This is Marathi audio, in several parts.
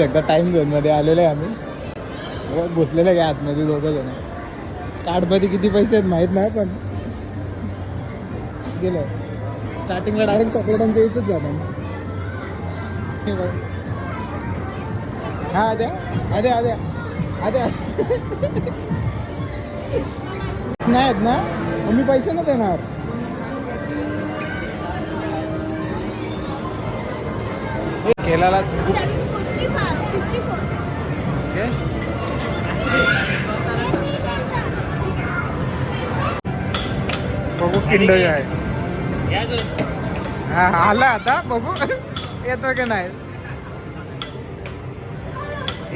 एकदा टाइम झोनमध्ये आलेलो आहे आम्ही. बघा, घुसलेलं आतमध्ये दोघं जण. कार्डमध्ये किती पैसे आहेत माहीत नाही पण गेलो. स्टार्टिंगला डायरेक्ट चॉकलेटांच्या इथंच जातो हा अद्या अद्या अद्या अद्या नाही आहेत ना? मी पैसे नाही देणार. केला हे? बघू किंडर आहे. हा आला आता बघू. येतो की नाही?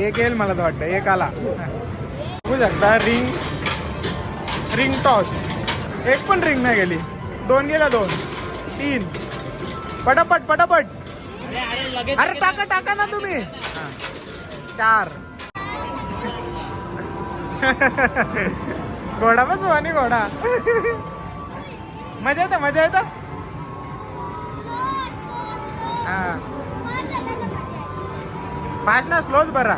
एक येईल मला तर वाटतं एक आला. बघू शकता रिंग रिंग टॉस एक पण रिंग नाही गेली. दोन गेला दोन. तीन. पटापट पटापट. अरे टाका टाका ना तुम्ही. चार. घोडा पण आणि घोडा. मजा येतं मजा येतं? हा. फास्ट ना स्लोच बरा.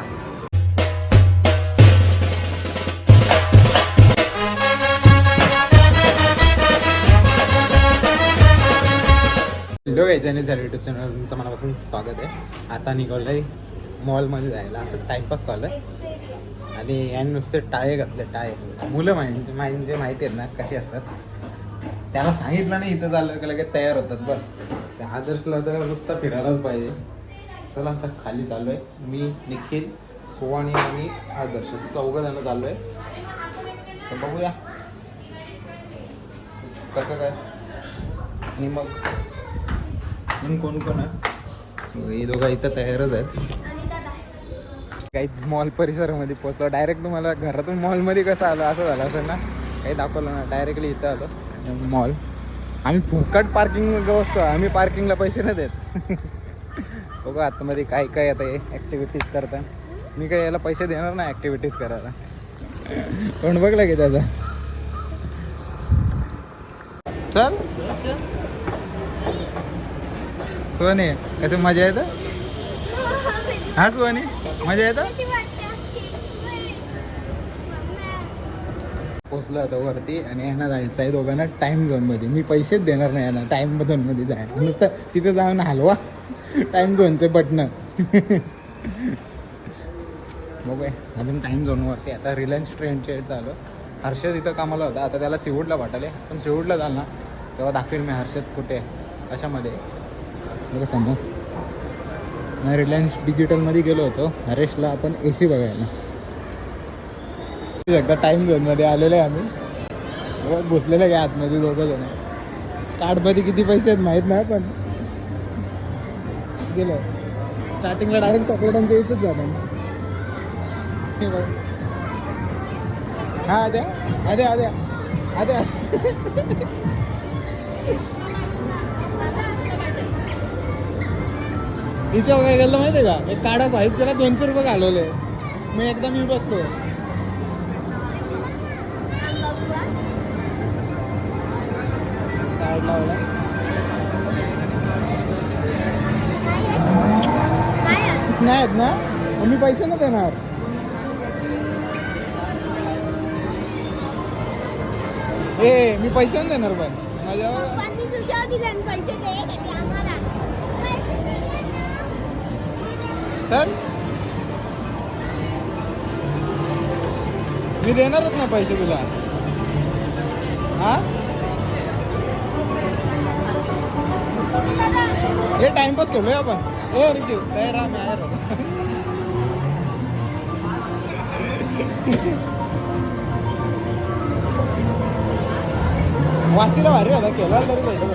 हॅलो याच्याने झालं युट्यूब चॅनल तुमचं मनापासून स्वागत आहे. आता निघालंय मॉलमध्ये जायला. असं टाईमपास चालू आहे. आणि यांनी नुसते टाळे घातले टाळे. मुलं म्हणजे म्हणजे माहिती आहेत ना कशी असतात. त्याला सांगितलं नाही इथं झालं की लगेच तयार होतात बस. त्या आदर्शला तर नुसता फिरायलाच पाहिजे. चला आता खाली चालू आहे मी निखिल सोवाणी आणि आदर्श. चौघं जण चालू आहे तर बघूया. कसं काय? आणि मग? कोण कोण आहे? हे दोघं इथं तयारच आहेत. काहीच मॉल परिसरामध्ये पोहोचलो. डायरेक्ट तुम्हाला घरातून मॉलमध्ये कसं आलं असं झालं असेल ना? काही दाखवलं ना डायरेक्टली इथं आलो. मॉल आम्ही फुकट पार्किंग बसतो. आम्ही पार्किंगला पैसे नाही देत. बघा आतमध्ये काय काय आता हे ॲक्टिव्हिटीज करता मी काय याला पैसे देणार नाही ॲक्टिव्हिटीज करायला. पण बघला की त्याचा. चल. सोने कसं मजा येतं? हा सोने मजा येतं? किती वाटतं? मम्मी. पोचलो आता वरती आणि यांना जायचं आहे दोघांना टाइम झोनमध्ये मी पैसेच देणार नाही यांना टाइम झोनमध्ये जायला. नुसतं तिथे जाऊन हलवा. टाइम झोनचे बटणं. बघूया. अजून टाइम झोनवरती आता रिलायन्स ट्रेनच्या इथं आलो हर्षद इथं कामाला होता. आता त्याला सिवूडला पाठवले. पण सिवूडला जाल ना तेव्हा दाखवेल मी हर्षद कुठे आहे. कशामध्ये. बघा समोर. रिलायन्स डिजिटलमध्ये गेलो होतो. हरेशला आपण ए सी बघायला. एकदा टाईम झोनमध्ये आलेलो आहे आम्ही. घुसलेलं आहे आतमध्ये दोघं जण. कार्डमध्ये किती पैसे आहेत माहीत नाही पण गेलो. स्टार्टिंगला डायरेक्ट चॉकलेटांच्या इथंच जातो हा बघ. अद्या अद्या अद्या हिच्यावर हिच्या काय केलं माहिती आहे का? एक काढा पाहिजे त्याला दोनशे रुपये घालवले. मी एकदा मी बसतो. बघूया. कार्ड लावला. नाही आहेत ना? मी पैसे नाही देणार. ए मी पैसे नाही देणार पण. माझ्या पैसे दे. चल मी देणारच नाही पैसे तुला. हा? हे टाइमपास करूया आपण. हो रिक्यू तयार राहा मी आहे राहा. वाशीला भारी होता केला तरी भेटत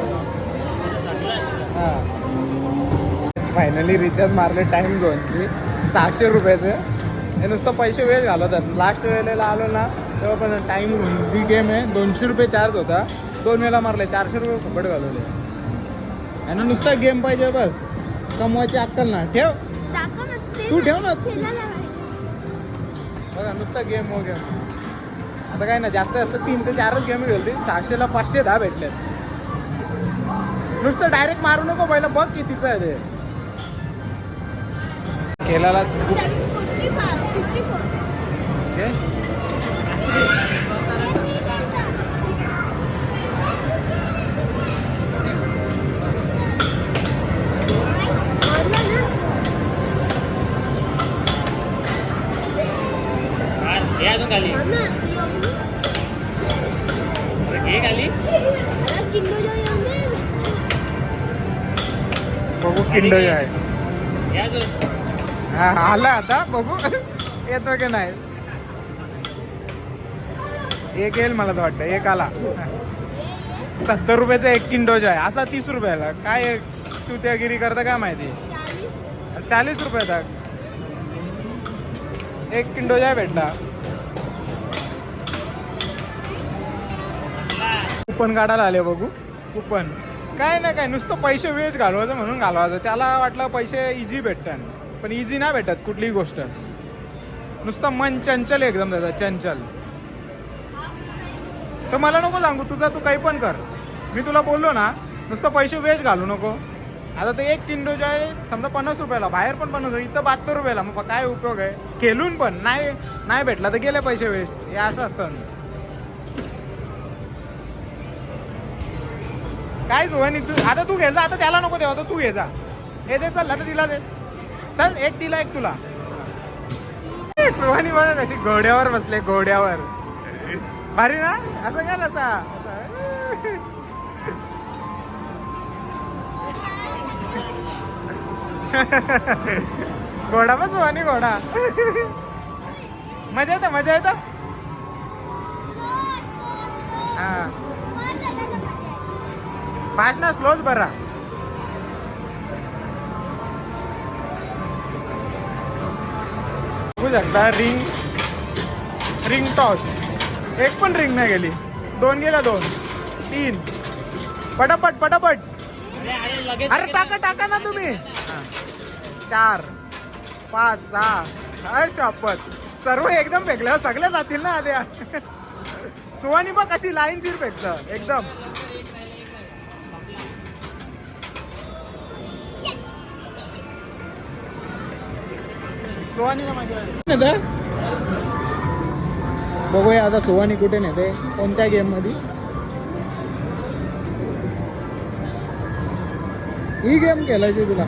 हा. फायनली रिचार्ज मारले टाइम झोनची सहाशे रुपयाचं. हे नुसतं पैसे वेळ घालवतात. लास्ट वेळेला आलो ना तेव्हा पण टाइम जी गेम आहे दोनशे रुपये चार्ज होता. दोन वेळेला मारले चारशे रुपये फुकट घालवले. यांना नुसता गेम पाहिजे बस. कमवायची अक्कल ना ठेव. ते ठेव ना. बघा नुसता गेम हो गेम आता काय ना जास्त जास्त तीन ते चारच गेम खेळते सहाशेला पाचशे दहा भेटले नुसतं डायरेक्ट मारू नको पहिलं बघ कितीचं आहे ते. केलाला seven fifty five fifty four okay हे अजून खाली हे खाली बघू किंड आहे हे अजून हा आला आता बघू. येतो की नाही? एक येईल मला तर वाटतं एक आला. सत्तर रुपयाचा एक किंडोज आहे असा तीस रुपयाला. काय चुत्यागिरी करता काय माहिती? चाळीस रुपयाचा एक किंडोज आहे भेटला. कुपन काढायला आले बघू. कुपन. काय ना काय नुसतं पैसे वेस्ट घालवायचं म्हणून घालवायचं. त्याला वाटलं पैसे इझी भेटतात. पण इझी नाही भेटत कुठलीही गोष्ट. नुसतं मन चंचल एकदम त्याचा चंचल. तर मला नको सांगू तुझा तू काही पण कर. मी तुला बोललो ना नुसतं पैसे वेस्ट घालू नको. आता ते एक किंडो जो आहे समजा पन्नास रुपयाला बाहेर पण पन्नास इथं बहात्तर रुपयाला. मग काय उपयोग आहे? खेळून पण नाही नाही भेटला तर गेले पैसे वेस्ट. हे असं असतं. काय सुहानी तू आता तू घे जा आता त्याला नको देवा आता तू घे जा. हे दे चल आता तिला दे. चल एक तिला एक तुला. सुहानी बघा कशी घोड्यावर बसले घोड्यावर. भारी ना? असं काय नसा घोडा पण सुहानी घोडा. मजा येतं मजा येतं? हा. फास्ट ना स्लोच बरा शकता रिंग रिंग टॉस. एक पण रिंग नाही गेली. दोन गेला दोन. तीन. पटापट पटापट. अरे टाका टाका ना तुम्ही. चार पाच सहा. अरे शपथ. सर्व एकदम फेकले. हो, सगळे जातील ना आद्या सुवानी बघ कशी लाईन शिर फेकत. एकदम. बघूया आता सुवानी कुठे नेते. कोणत्या गेममध्ये ही गेम खेळायची तुला.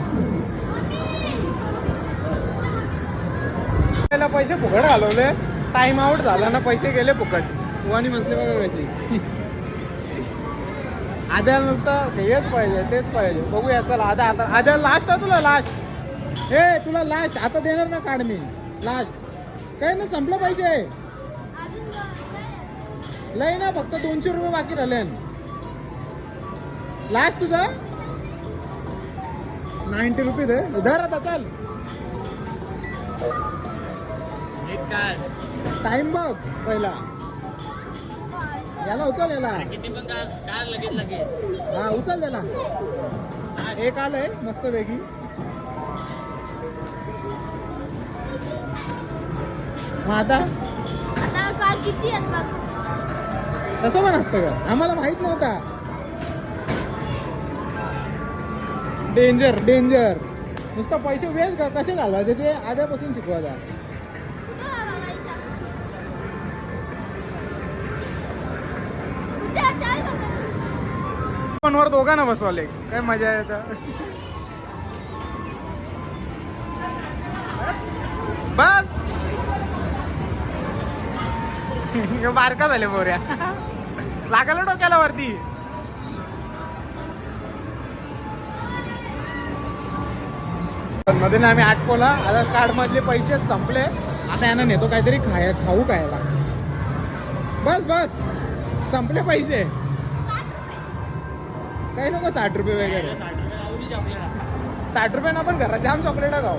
पहिला पैसे फुकट घालवले. टाइम आउट झाला ना पैसे गेले फुकट. सुवानी बसले बघा कशी. आद्या नुसतं हेच पाहिजे तेच पाहिजे. बघूया चला आद्या आता आद्या लास्ट आहे तुला लास्ट हे तुला लास्ट आता देणार ना कार्ड मी? लास्ट काय ना संपलं पाहिजे लय ना फक्त दोनशे रुपये बाकी राहिले. लास्ट तुझा? नाईन्टी रुपीज आहे. धर आता चाल. टाइम बघ पहिला. याला उचल याला. हा उचल त्याला. एक आलंय मस्त वेगळी मग आता? आता का किती आहेत बघ? तसं पण असतं का? आम्हाला माहीत नव्हता. डेंजर डेंजर नुसतं पैसे वेळ का कसे घालायचे ते आध्यापासून शिकवायचा. फोनवर दोघांना बसवले. काय मजा येत बस! बारका झाले बोऱ्या लागलं डोक्याला वरती. मध्ये ना आम्ही आटकोला आधार कार्ड मधले पैसे संपले. आता यांना नेतो काहीतरी खाय खाऊ खायला. बस बस. संपले पैसे. काही नको साठ रुपये वगैरे. साठ रुपये ना रुपयानं पण घरात जाम चॉकलेट खाऊ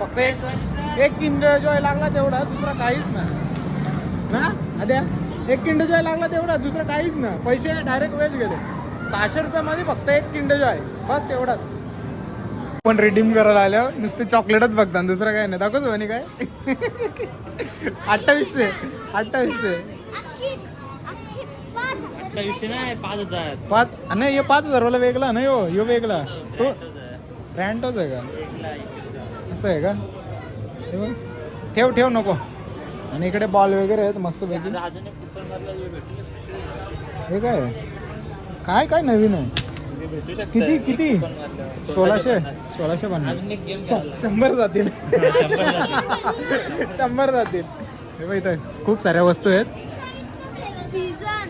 फक्त एक एक किंडर जॉय लागला तेवढा दुसरा काहीच नाही. ना आद्या एक किंडर जॉय लागला तेवढा दुसरा काहीच ना. पैसे डायरेक्ट वेच गेले. सहाशे रुपयामध्ये फक्त एक किंडर जॉय. बस तेवढाच. पण रिडीम करायला आल्यावर नुसते चॉकलेटच बघतात. दुसरं काय नाही. दाखवतो म्हणे काय? अठ्ठावीसशे. अठ्ठावीसशे. पाच हजार. अठ्ठावीसशे नाही पाच हजार. पाच नाही हे पाच हजार वाला वेगळा नाही हो ह्यो वेगळा. तो ब्रँडच आहे. रँटोच आहे का. असं आहे का? हे. ठेव ठेव नको. आणि इकडे बॉल वगैरे आहेत भेटू शकते हे काय आहे? काय? काय नवीन आहे. किती किती. सोळाशे पन्नास. सोळाशे पन्नास. शंभर जातील. शंभर जातील. हे बघ इथं खूप साऱ्या वस्तू आहेत. सीझन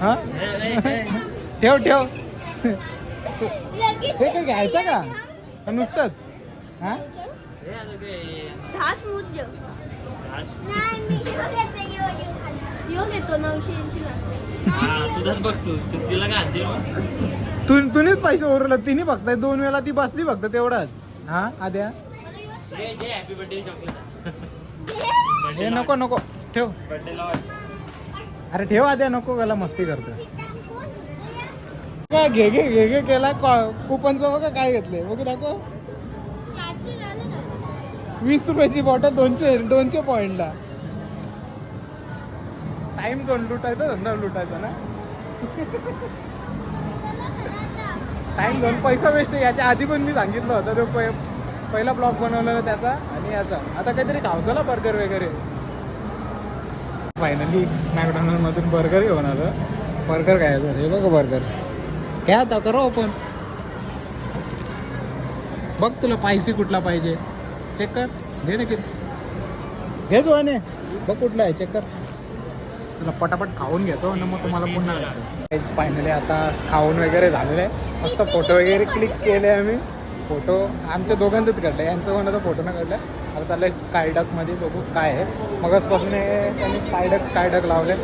हा? ठेव ठेव. हे काय घ्यायचं का? का नुसतंच. हा? घास मूत देऊ नाही मी यो घेतो नऊशे ऐंशी तुझाच बघ तू. तू तिला काय आणते मग? तू तुम्हीच पैसे उरलं तिने फक्त दोन वेळा ती बसली फक्त तेवढाच. हा आद्या? जे जे हॅपी बर्थडे चॉकलेट हे नको नको. ठेव. अरे ठेव आद्या नको गला मस्ती करतो काय घे घे घे घे केला कुपनचं बघा काय घेतलंय. बघू दाखव. वीस रुपयाची बॉटल दोनशे दोनशे पॉईंटला टाइम झोन लुटायचा धंदा लुटायचा ना? टाइम झोन पैसा वेस्ट याच्या आधी पण मी सांगितलं होतं तो पहिला ब्लॉग बनवलेला त्याचा आणि याचा. आता काहीतरी खावचं बर्गर वगैरे. फायनली मॅकडॉनल्ड मधून बर्गर घेऊन आलं. बर्गर खायचं हे बघ बर्गर घ्या आता करू आपण. बघ तुला पायसी कुठला पाहिजे. चेक कर घे ना किती घे जोने बघ कुठला आहे चेक कर चला पटापट खाऊन घेतो आणि मग तुम्हाला पुन्हा फायनली आता खाऊन वगैरे झालेलं आहे. मस्त फोटो वगैरे क्लिक केले आम्ही. फोटो आमच्या दोघांचंच काढलं. यांचं कोणाचा फोटो नाही काढलं. आता चाललंय स्कायडकमध्ये बघू काय आहे. मगचपासून हे त्यांनी स्कायडक स्कायडक लावले.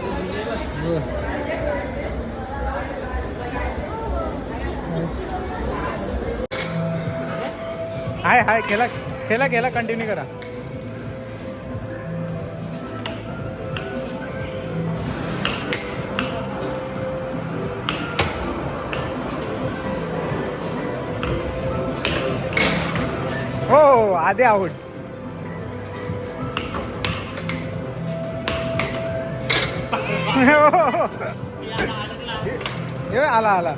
हाय हाय केला केला केला कंटिन्यू करा. हो, हो, हो आधी आउट हो, हे आला आला.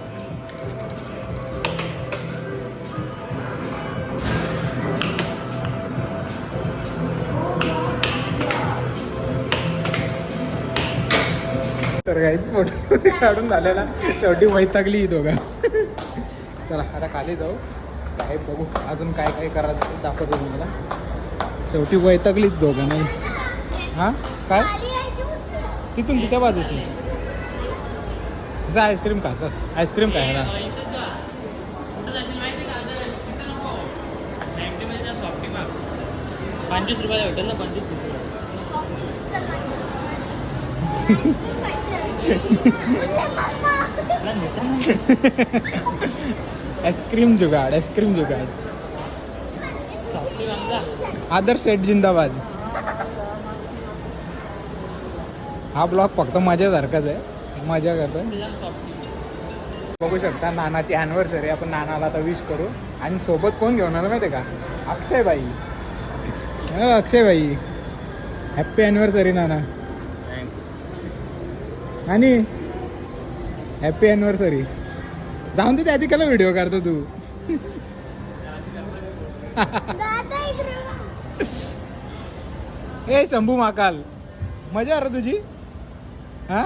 तर काहीच फोटो काढून झालेला. शेवटी वैतागली ही दोघं. चला आता खाली जाऊ. काय बघू अजून काय काय करायचं दाखवतो तुम्हाला. शेवटी वैतागलीच दोघं नाही. हां? काय? तिथून तिथे बाजूची. जा आईस्क्रीम खा चल आईस्क्रीम काय ना पंचवीस रुपयाला भेटेल ना पंचवीस रुपये आईस्क्रीम जुगाड आईस्क्रीम जुगाड. आदर्श सेट जिंदाबाद. हा ब्लॉग फक्त माझ्यासारखाच आहे. मजा करतो बघू शकता नानाची अॅनिव्हर्सरी आपण नानाला आता विश करू. आणि सोबत कोण घेऊन आलं माहिती का? अक्षय बाई हो, अक्षय बाई हॅप्पी अॅनिव्हर्सरी नाना. आणि हॅप्पी अॅनिव्हर्सरी जाऊन दे त्याची केला व्हिडिओ काढतो तू. ए शंभू महाकाल मजा अरे तुझी? हा?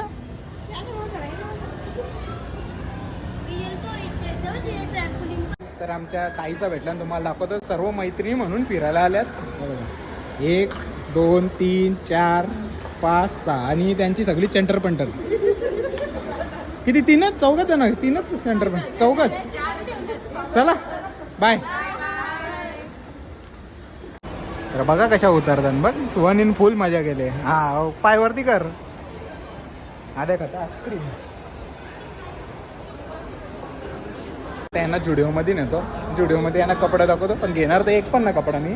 तर आमच्या ताईचा भेटला तुम्हाला दाखवतो सर्व मैत्रिणी म्हणून फिरायला आल्यात. एक दोन तीन चार. पाच सहा आणि त्यांची सगळी चंटर पंटर किती? तीनच? चौघच आहे ना? तीनच सेंटर पण. चौघच? चला. बाय तर बघा कशा उतरतात. बघ सुहानीन फुल मजा केली. हा हो, पायवरती कर. आद्या का आईस्क्रीम त्यांना जुडिओमध्ये नेतो. जुडिओमध्ये यांना कपडा दाखवतो पण घेणार तर एक पण ना कपडा मी.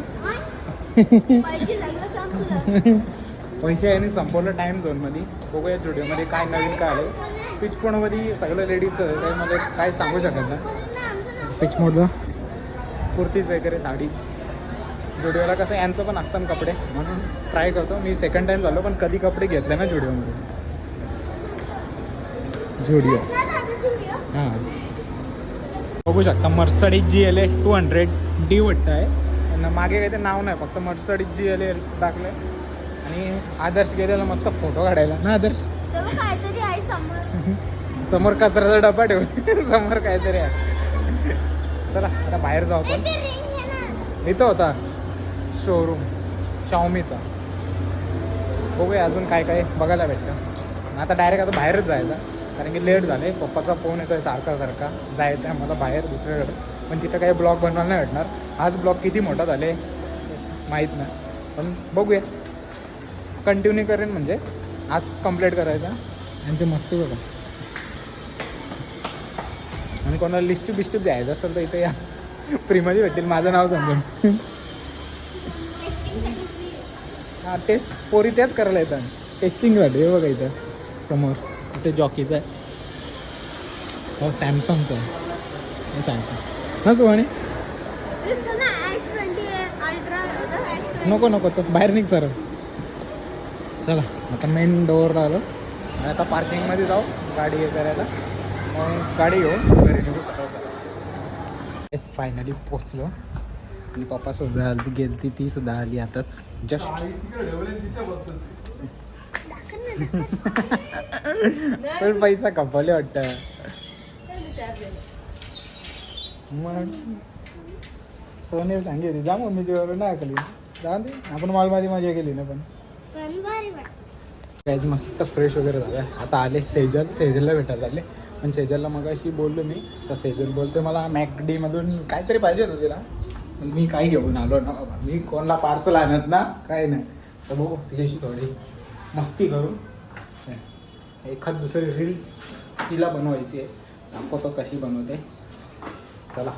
पैसे यांनी संपवलं टाइम झोनमध्ये बघूया जुडिओमध्ये काय नवीन काय आलं पिच मध्ये सगळं लेडीजचं त्यामध्ये काय सांगू शकत ना पिच मोडलं कुर्तीज वगैरे साडीज जुडिओला कसं यांचं पण असतं ना कपडे. म्हणून ट्राय करतो. मी सेकंड टाइम झालो पण कधी कपडे घेतले ना जुडिओमध्ये जुडिओ हां. बघू शकता Mercedes G L A two hundred D वाटतं आहे आणि मागे काही ते नाव नाही फक्त मर्सडीज जी एल ए टाकलं आणि आदर्श गेलेला मस्त फोटो काढायला. ना आदर्श? काहीतरी आहे समोर. समोर कचऱ्याचा डबा ठेवून. समोर काहीतरी आहे. चला आता बाहेर जाऊ आपण. ते रिंग आहे ना. इथं होता. शोरूम शाओमीचा बघूया अजून काय काय बघायला भेटतं. आता डायरेक्ट आता बाहेरच जायचं. कारण की लेट झाले. पप्पाचा फोन येतोय सारखा सारखा. जायचं आहे मला बाहेर दुसरीकडे. पण तिथं काही ब्लॉग बनवायला नाही भेटणार. आज ब्लॉग किती मोठा झाले? माहीत नाही. पण बघूया. कंटिन्यू करेन म्हणजे आज कंप्लीट करायचा. आणि ते मस्त बघा. आणि कोणाला लिस्टिप बिस्टिप द्यायचं असेल तर इथे या. फ्रीमध्ये भेटतील. माझं नाव समजून. हा टेस्ट पोरी त्याच करायला येतात. टेस्टिंगसाठी हे बघा इथं. समोर. इथे जॉकीचं आहे. हो सॅमसंगचं आहे. हे सॅमसंग ना सुहाणी? इथं ना S20 आहे, Ultra होतं, S20. नको नको चल. बाहेर निघ सर चला आता मेन डोअर आलो. आणि आता पार्किंगमध्ये जाऊ गाडी हे करायला. मग गाडी घेऊन घरी निघू सकाळ फायनली पोचलो आणि पप्पा सुद्धा आली गेलती ती सुद्धा आली आताच. जस्ट पण पैसा कपले वाटतं. मग. सोने सांगे जा मम्मीची बरोबर नाही ऐकली जा दे आपण मालमध्ये मजा केली ना पण. पण भारी वाटतं. काहीच मस्त फ्रेश वगैरे झालं. आता आले सेजल सेजलला भेटायला आले. पण सेजलला मग अशी बोललो मी. तर सेजल बोलते मला मॅकडीमधून काहीतरी पाहिजे होतं तिला. पण मी काही घेऊन आलो ना बाबा. मी कोणाला पार्सल आणत ना काय नाही. तर बघू तिच्याशी थोडी मस्ती करू. एखाद दुसरी रील्स तिला बनवायची आहे. दाखवतो कशी बनवते. चला.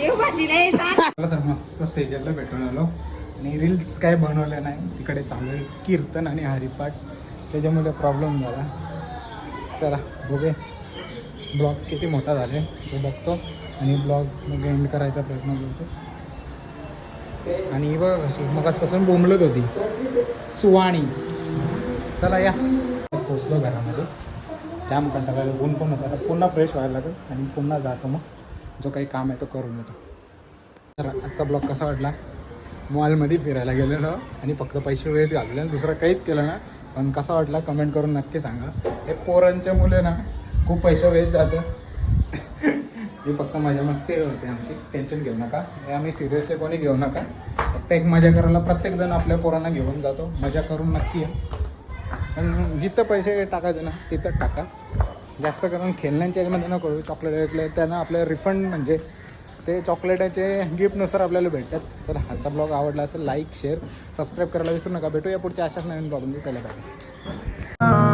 तर मस्त सेजलला भेटून आलो. आणि रील्स काय बनवले नाही. तिकडे चालू आहे कीर्तन आणि हरिपाठ. त्याच्यामुळे प्रॉब्लेम झाला. चला बघे ब्लॉग किती मोठा झाले ते बघतो. आणि ब्लॉग मग एंड करायचा प्रयत्न करतो. आणि बघ कशी मगासपासून बोंबलत होती. सुवाणी. चला या. पोचलो घरामध्ये. जाम कंटाळा ऊन पण होता. पुन्हा फ्रेश व्हायला लागेल. आणि पुन्हा जातो मग. जो काही काम आहे तो करून येतो. तर आजचा ब्लॉग कसा वाटला? मॉलमध्ये फिरायला गेलेलो आणि फक्त पैसे वेळ घालले आणि दुसरं काहीच केलं ना. पण कसा वाटला कमेंट करून नक्की सांगा. हे पोरांच्या मुले ना खूप पैसे वेस्ट जातं. ही फक्त मजा मस्ती होते आमची. टेन्शन घेऊ नका. हे आम्ही सिरियसली कोणी घेऊ नका. फक्त एक मजा करायला प्रत्येकजण आपल्या पोरांना घेऊन जातो. मजा करून नक्की आहे पण जिथं पैसे टाकायचे ना तिथं टाका. जास्त करून खेळण्यांच्या याच्यामध्ये न करू चॉकलेट वगैरे त्यांना आपलं रिफंड म्हणजे ते चॉकलेटाचे गिफ्टनुसार आपल्याला भेटतात. चला आजचा ब्लॉग आवडला असेल लाईक शेअर सबस्क्राईब करायला विसरू नका. भेटूया पुढच्या अशाच नवीन ब्लॉगमध्ये चला बाय